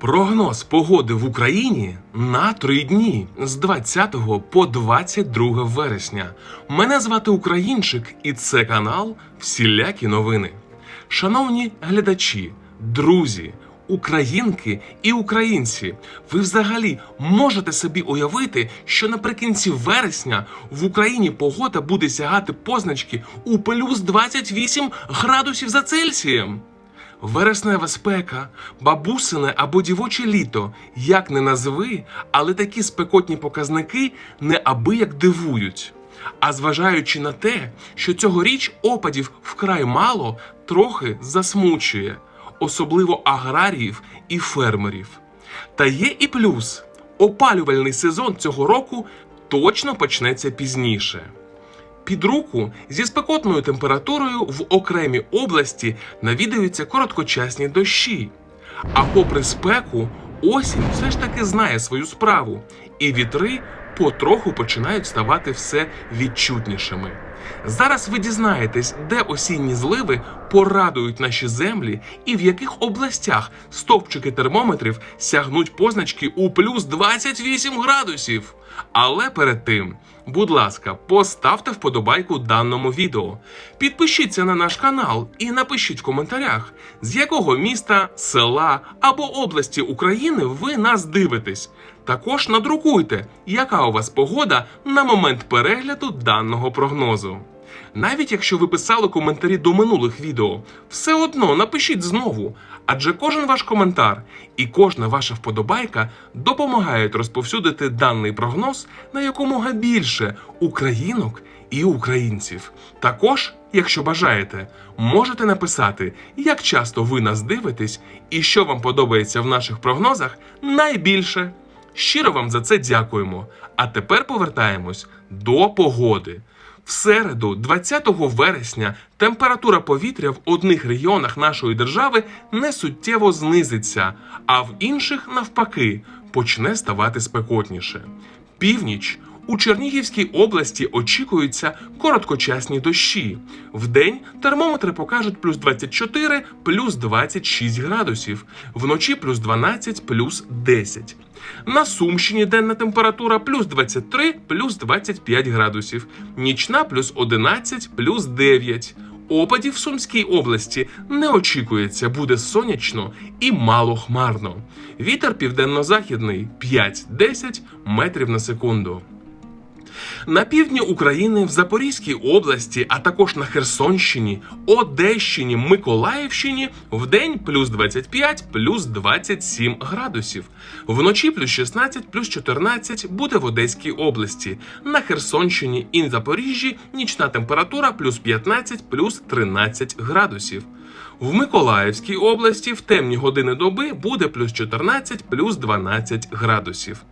Прогноз погоди в Україні на три дні з 20 по 22 вересня. Мене звати Українчик, і це канал Всілякі новини. Шановні глядачі, друзі, українки і українці, ви взагалі можете собі уявити, що наприкінці вересня в Україні погода буде сягати позначки у плюс 28 градусів за Цельсієм. Вереснева спека, бабусине або дівоче літо, як не назви, але такі спекотні показники неабияк дивують. А зважаючи на те, що цьогоріч опадів вкрай мало, трохи засмучує, особливо аграріїв і фермерів. Та є і плюс: опалювальний сезон цього року точно почнеться пізніше. Під руку зі спекотною температурою в окремій області навідаються короткочасні дощі. А попри спеку, осінь все ж таки знає свою справу, і вітри потроху починають ставати все відчутнішими. Зараз ви дізнаєтесь, де осінні зливи порадують наші землі і в яких областях стовпчики термометрів сягнуть позначки у плюс 28 градусів. Але перед тим, будь ласка, поставте вподобайку даному відео, підпишіться на наш канал і напишіть в коментарях, з якого міста, села або області України ви нас дивитесь. Також надрукуйте, яка у вас погода на момент перегляду даного прогнозу. Навіть якщо ви писали коментарі до минулих відео, все одно напишіть знову, адже кожен ваш коментар і кожна ваша вподобайка допомагають розповсюдити даний прогноз на якомога більше українок і українців. Також, якщо бажаєте, можете написати, як часто ви нас дивитесь і що вам подобається в наших прогнозах найбільше. Щиро вам за це дякуємо. А тепер повертаємось до погоди. В середу, 20 вересня, температура повітря в одних регіонах нашої держави не суттєво знизиться, а в інших, навпаки, почне ставати спекотніше. Північ у Чернігівській області очікуються короткочасні дощі. Вдень термометри покажуть плюс 24, плюс 26 градусів, вночі плюс 12, плюс 10. На Сумщині денна температура плюс 23, плюс 25 градусів, нічна плюс 11, плюс 9. Опадів в Сумській області не очікується, буде сонячно і мало хмарно. Вітер південно-західний 5-10 метрів на секунду. На півдні України в Запорізькій області, а також на Херсонщині, Одещині, Миколаївщині в день плюс 25, плюс 27 градусів. Вночі плюс 16, плюс 14 буде в Одеській області. На Херсонщині і Запоріжжі нічна температура плюс 15, плюс 13 градусів. В Миколаївській області в темні години доби буде плюс 14, плюс 12 градусів.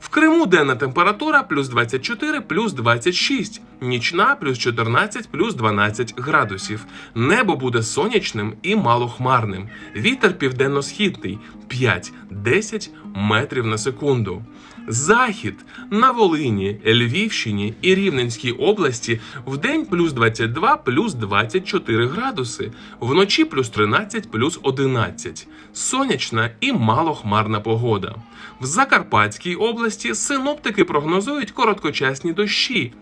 В Криму денна температура плюс 24, плюс 26, нічна плюс 14, плюс 12 градусів. Небо буде сонячним і малохмарним. Вітер південно-східний 5-10 метрів на секунду. Захід на Волині, Львівщині і Рівненській області в день плюс 22, плюс 24 градуси, вночі плюс 13, плюс 11. Сонячна і малохмарна погода. В Закарпатській області синоптики прогнозують короткочасні дощі.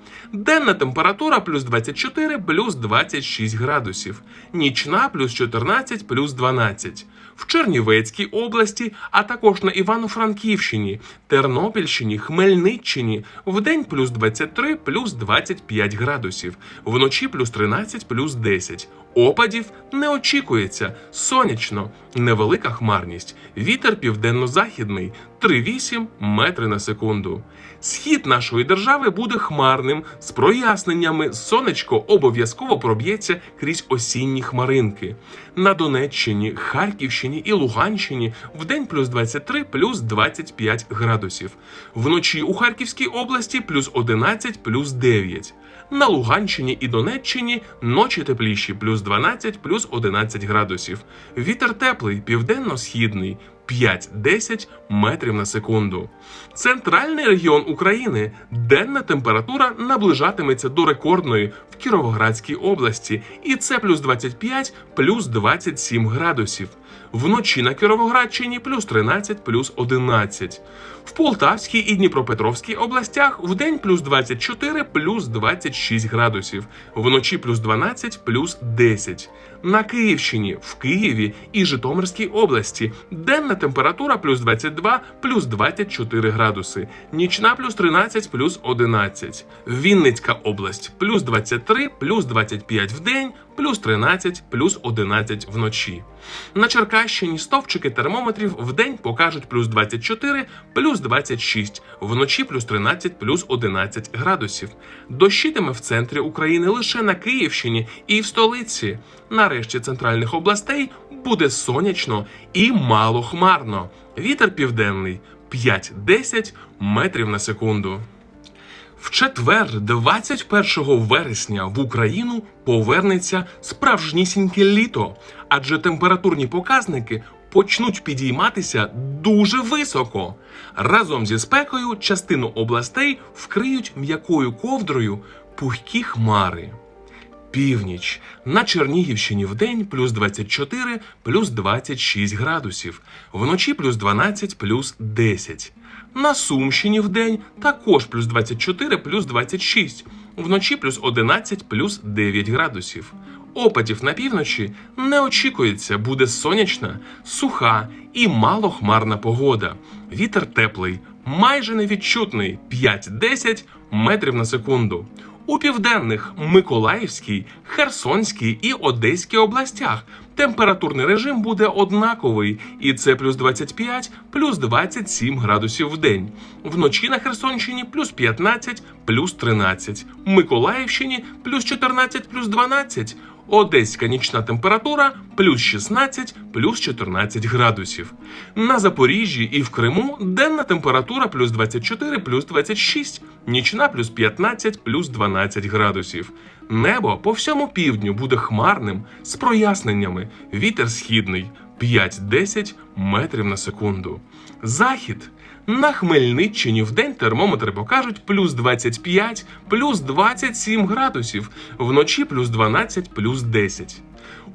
Денна температура плюс 24, плюс 26 градусів, нічна плюс 14, плюс 12. В Чернівецькій області, а також на Івано-Франківщині, Тернопільщині, Хмельниччині вдень плюс 23, плюс 25 градусів, вночі плюс 13, плюс 10. Опадів не очікується. Сонячно, невелика хмарність. Вітер південно-західний 3,8 метри на секунду. Схід нашої держави буде хмарним з проясненнями. Сонечко обов'язково проб'ється крізь осінні хмаринки. На Донеччині, Харківщині і Луганщині в день плюс 23, плюс 25 градусів. Вночі у Харківській області плюс 11, плюс 9. На Луганщині і Донеччині ночі тепліші плюс 12, плюс 11 градусів. Вітер теплий, південно-східний 5-10 метрів на секунду. Центральний регіон України денна температура наближатиметься до рекордної в Кіровоградській області, і це плюс 25, плюс 27 градусів. Вночі на Кіровоградщині плюс 13, плюс 11. В Полтавській і Дніпропетровській областях вдень плюс 24, плюс 26 градусів, вночі плюс 12, плюс 10. На Київщині, в Києві і Житомирській області денна температура плюс 22, плюс 24 градуси, нічна плюс 13, плюс 11. Вінницька область плюс 23, плюс 25 в день, плюс 13, плюс 11 вночі. На Черкащині стовпчики термометрів в день покажуть плюс 24, плюс 26, вночі плюс 13, плюс 11 градусів. Дощитиме в центрі України лише на Київщині і в столиці. На решті центральних областей буде сонячно і мало хмарно. Вітер південний 5-10 метрів на секунду. В четвер, 21 вересня, в Україну повернеться справжнісіньке літо, адже температурні показники почнуть підійматися дуже високо. Разом зі спекою частину областей вкриють м'якою ковдрою пухкі хмари. Північ на Чернігівщині в день плюс 24, плюс 26 градусів, вночі плюс 12, плюс 10. На Сумщині в день також плюс 24, плюс 26, вночі плюс 11, плюс 9 градусів. Опадів на півночі не очікується, буде сонячна, суха і малохмарна погода. Вітер теплий, майже невідчутний 5-10 метрів на секунду. У південних Миколаївській, Херсонській і Одеській областях температурний режим буде однаковий, і це плюс 25, плюс 27 градусів в день. Вночі на Херсонщині плюс 15, плюс 13, Миколаївщині плюс 14, плюс 12. Одеська нічна температура плюс 16, плюс 14 градусів. На Запоріжжі і в Криму денна температура плюс 24, плюс 26, нічна плюс 15, плюс 12 градусів. Небо по всьому півдню буде хмарним з проясненнями. Вітер східний 5-10 метрів на секунду. Захід на Хмельниччині в день термометри покажуть плюс 25, плюс 27 градусів, вночі плюс 12, плюс 10.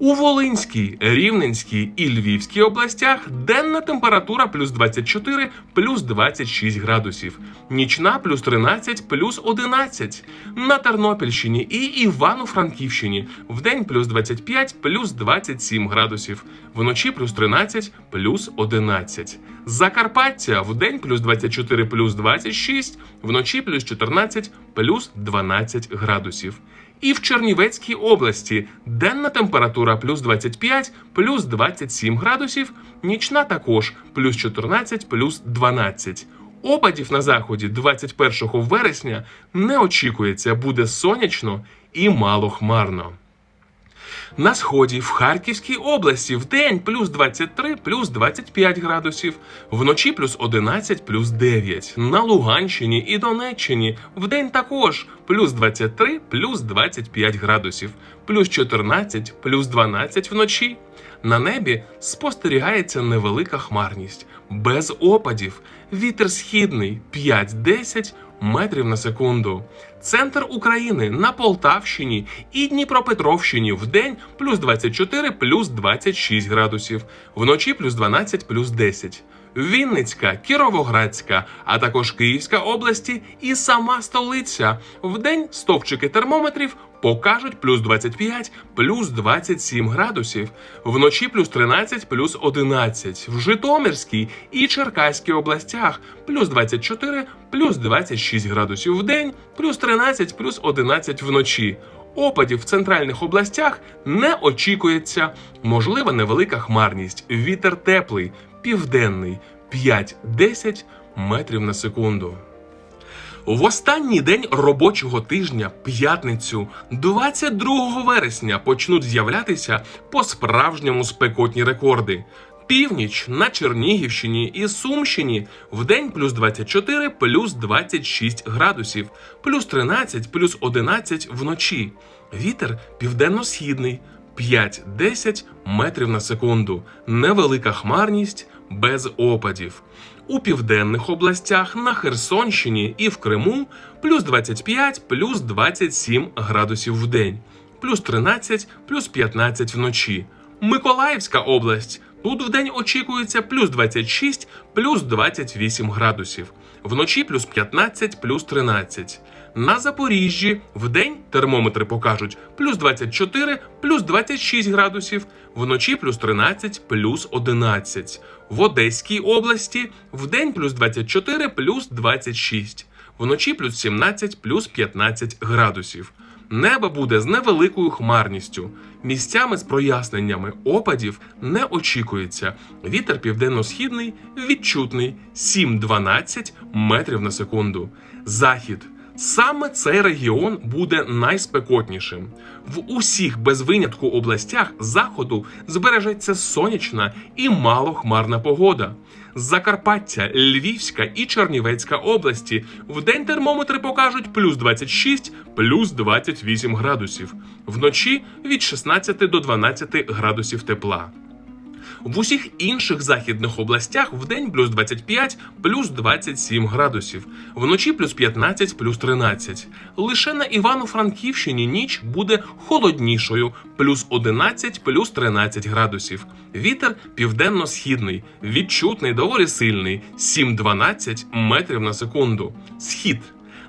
У Волинській, Рівненській і Львівській областях денна температура плюс 24, плюс 26 градусів, нічна плюс 13, плюс 11. На Тернопільщині і Івано-Франківщині вдень плюс 25, плюс 27 градусів, вночі плюс 13, плюс 11. Закарпаття вдень плюс 24, плюс 26, вночі плюс 14, плюс 12 градусів. І в Чернівецькій області денна температура плюс 25, плюс 27 градусів, нічна також плюс 14, плюс 12. Опадів на заході 21 вересня не очікується, буде сонячно і малохмарно. На сході в Харківській області в день плюс 23, плюс 25 градусів, вночі плюс 11, плюс 9. На Луганщині і Донеччині в день також плюс 23, плюс 25 градусів, плюс 14, плюс 12 вночі. На небі спостерігається невелика хмарність, без опадів, вітер східний 5-10 метрів на секунду. Центр України на Полтавщині і Дніпропетровщині в день плюс 24, плюс 26 градусів, вночі плюс 12, плюс 10. Вінницька, Кіровоградська, а також Київська області і сама столиця. В день стовпчики термометрів покажуть плюс 25, плюс 27 градусів, вночі плюс 13, плюс 11. В Житомирській і Черкаській областях плюс 24, плюс 26 градусів в день, плюс 13, плюс 11 вночі. Опадів в центральних областях не очікується. Можлива невелика хмарність. Вітер теплий, південний 5-10 метрів на секунду. В останній день робочого тижня, п'ятницю, 22 вересня, почнуть з'являтися по-справжньому спекотні рекорди. Північ на Чернігівщині і Сумщині в день плюс 24, плюс 26 градусів, плюс 13, плюс 11 вночі. Вітер південно-східний 5-10 метрів на секунду. Невелика хмарність без опадів. У південних областях на Херсонщині і в Криму плюс 25, плюс 27 градусів в день, плюс 13, плюс 15 вночі. Миколаївська область Тут вдень очікується плюс 26, плюс 28 градусів, вночі плюс 15, плюс 13. На Запоріжжі вдень термометри покажуть плюс 24, плюс 26 градусів, вночі плюс 13, плюс 11. В Одеській області вдень плюс 24, плюс 26, вночі плюс 17, плюс 15 градусів. Небо буде з невеликою хмарністю. Місцями з проясненнями опадів не очікується. Вітер південно-східний відчутний 7-12 метрів на секунду. Захід. Саме цей регіон буде найспекотнішим. В усіх без винятку областях заходу збережеться сонячна і малохмарна погода. Закарпаття, Львівська і Чернівецька області вдень термометри покажуть плюс 26, плюс 28 градусів, вночі від 16 до 12 градусів тепла. В усіх інших західних областях вдень плюс 25, плюс 27 градусів, вночі плюс 15, плюс 13. Лише на Івано-Франківщині ніч буде холоднішою, плюс 11, плюс 13 градусів. Вітер південно-східний, відчутний, доволі сильний, 7-12 метрів на секунду. Схід.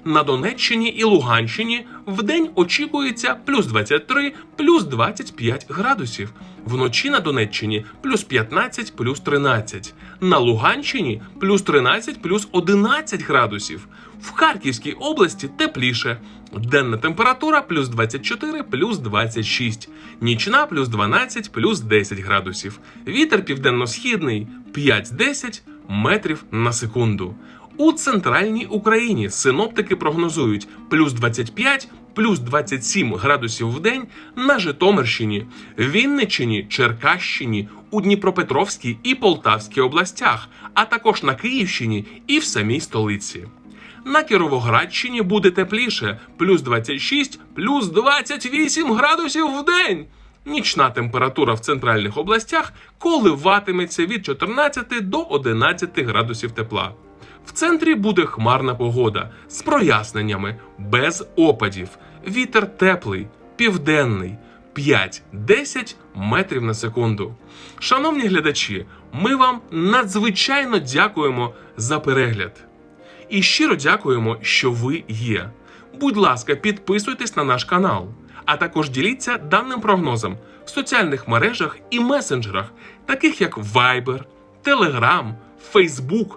На Донеччині і Луганщині вдень очікується плюс 23, плюс 25 градусів. Вночі на Донеччині плюс 15, плюс 13. На Луганщині плюс 13, плюс 11 градусів. В Харківській області тепліше. Денна температура плюс 24, плюс 26. Нічна плюс 12, плюс 10 градусів. Вітер південно-східний 5-10 метрів на секунду. У центральній Україні синоптики прогнозують плюс 25, плюс 27 градусів в день на Житомирщині, Вінниччині, Черкащині, у Дніпропетровській і Полтавській областях, а також на Київщині і в самій столиці. На Кіровоградщині буде тепліше плюс 26, плюс 28 градусів в день. Нічна температура в центральних областях коливатиметься від 14 до 11 градусів тепла. В центрі буде хмарна погода з проясненнями, без опадів. Вітер теплий, південний 5-10 метрів на секунду. Шановні глядачі, ми вам надзвичайно дякуємо за перегляд. І щиро дякуємо, що ви є. Будь ласка, підписуйтесь на наш канал, а також діліться даним прогнозом в соціальних мережах і месенджерах, таких як Viber, Telegram, Facebook,